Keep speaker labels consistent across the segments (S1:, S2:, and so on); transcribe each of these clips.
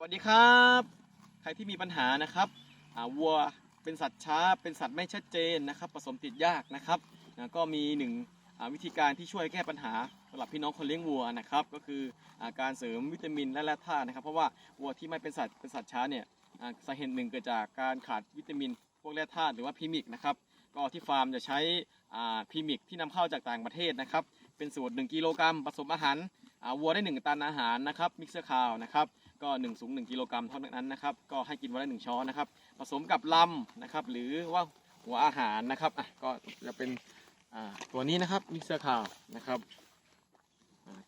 S1: สวัสดีครับ ใครที่มีปัญหานะครับวัวเป็นสัตว์ช้า เป็นสัตว์ไม่ชัดเจนนะครับ ผสมติดยากนะครับนะก็มีหนึ่งวิธีการที่ช่วยแก้ปัญหาสำหรับพี่น้องคนเลี้ยงวัวนะครับ ก็คืออการเสริมวิตามินและแร่ธาตุนะครับ เพราะว่าวัวที่ไม่เป็นสัตว์เป็นสัตว์ช้าเนี่ยสาเหตุหนึ่งเกิดจากการขาดวิตามิน พวกแร่ธาตุหรือว่าพรีมิกนะครับ ก็ที่ฟาร์มจะใช้พรีมิกที่นำเข้าจากต่างประเทศนะครับ เป็นสูตร1กิโลกรัมผสมอาหาร วัวได้ 1 ตันอาหารนะครับมิกเซอร์คาวนะครับก็1สูง 1 กิโลกรัมเท่านั้นนะครับก็ให้กินวันละ1ช้อนนะครับผสมกับลำนะครับหรือว่าหัวอาหารนะครับอะก็จะเป็นอ่าตัวนี้นะครับมิกเซอร์คาวนะครับ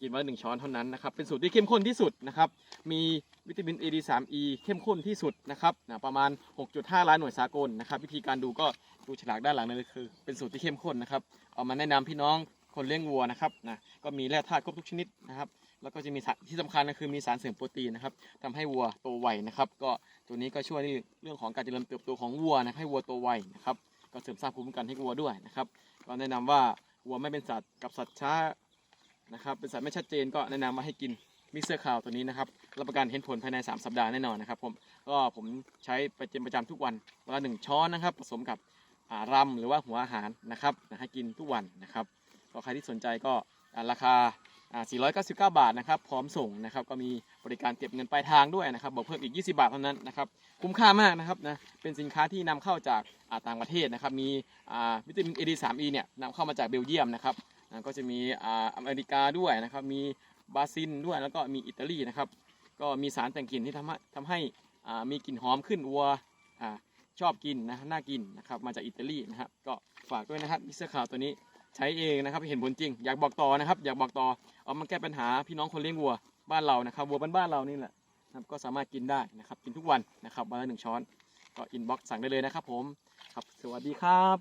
S1: กินวันละ1ช้อนเท่านั้นนะครับเป็นสูตรที่เข้มข้นที่สุดนะครับมีวิตามิน AD3E เข้มข้นที่สุดนะครับนะประมาณ 6.5 ล้านหน่วยสากลนะครับวิธีการดูก็ดูฉลากด้านหลังนั่นคือเป็นสูตรที่เข้มข้นนะครับเอามาแนะนำพี่น้อง คนเลี้ยงวัวนะครับนะก็มีแร่ธาตุครบทุกชนิดนะครับ แล้วก็จะมีสารที่สำคัญก็คือมีสารเสริมโปรตีนนะครับทำให้วัวโตไวนะครับ ก็ตัวนี้ก็ช่วยในเรื่องของการเจริญเติบโตของวัวนะให้วัวโตไวนะครับก็เสริมสร้างภูมิคุ้มกันให้วัวด้วยนะครับก็แนะนำว่าวัวไม่เป็นสัตว์กับสัตว์ช้านะครับเป็นสัตว์ไม่ชัดเจนก็แนะนำว่าให้กินมิกเซอร์คาวตัวนี้นะครับรับประกันเห็นผลภายใน 3 สัปดาห์แน่นอนนะครับผมก็ผมใช้ประจำประจำทุกวันวันละหนึ่งช้อนนะครับ ผสมกับอารำหรือว่าหัวอาหารนะครับให้กินทุกวันนะครับ ก็ใครที่สนใจก็ราคา 499 บาทนะครับ พร้อมส่งนะครับ ก็มีบริการเก็บเงินปลายทางด้วยนะครับบอกเพิ่มอีก 20 บาทเท่านั้นนะครับ คุ้มค่ามากนะครับนะ เป็นสินค้าที่นำเข้าจากต่างประเทศนะครับ มีวิตามิน AD3E เนี่ยนำเข้ามาจากเบลเยียมนะครับ ก็จะมีอเมริกาด้วยนะครับ มีบราซิลด้วย แล้วก็มีอิตาลีนะครับ ก็มีสารแต่งกลิ่นที่ทำให้ทำให้มีกลิ่นหอมขึ้นวัวชอบกินนะ น่ากินนะครับ มาจากอิตาลีนะครับ ก็ฝากด้วยนะครับมิสเตอร์ข่าวตัวนี้ ใช้เองนะครับเห็นผลจริง อยากบอกต่อนะครับ อยากบอกต่อเอามาแก้ปัญหาพี่น้องคนเลี้ยงวัวบ้านเรานะครับวัวบ้านเรานี่แหละนะครับก็สามารถกินได้นะครับ กินทุกวันนะครับวันละหนึ่งช้อน ก็อินบ็อกซ์สั่งได้เลยนะครับผมครับสวัสดีครับ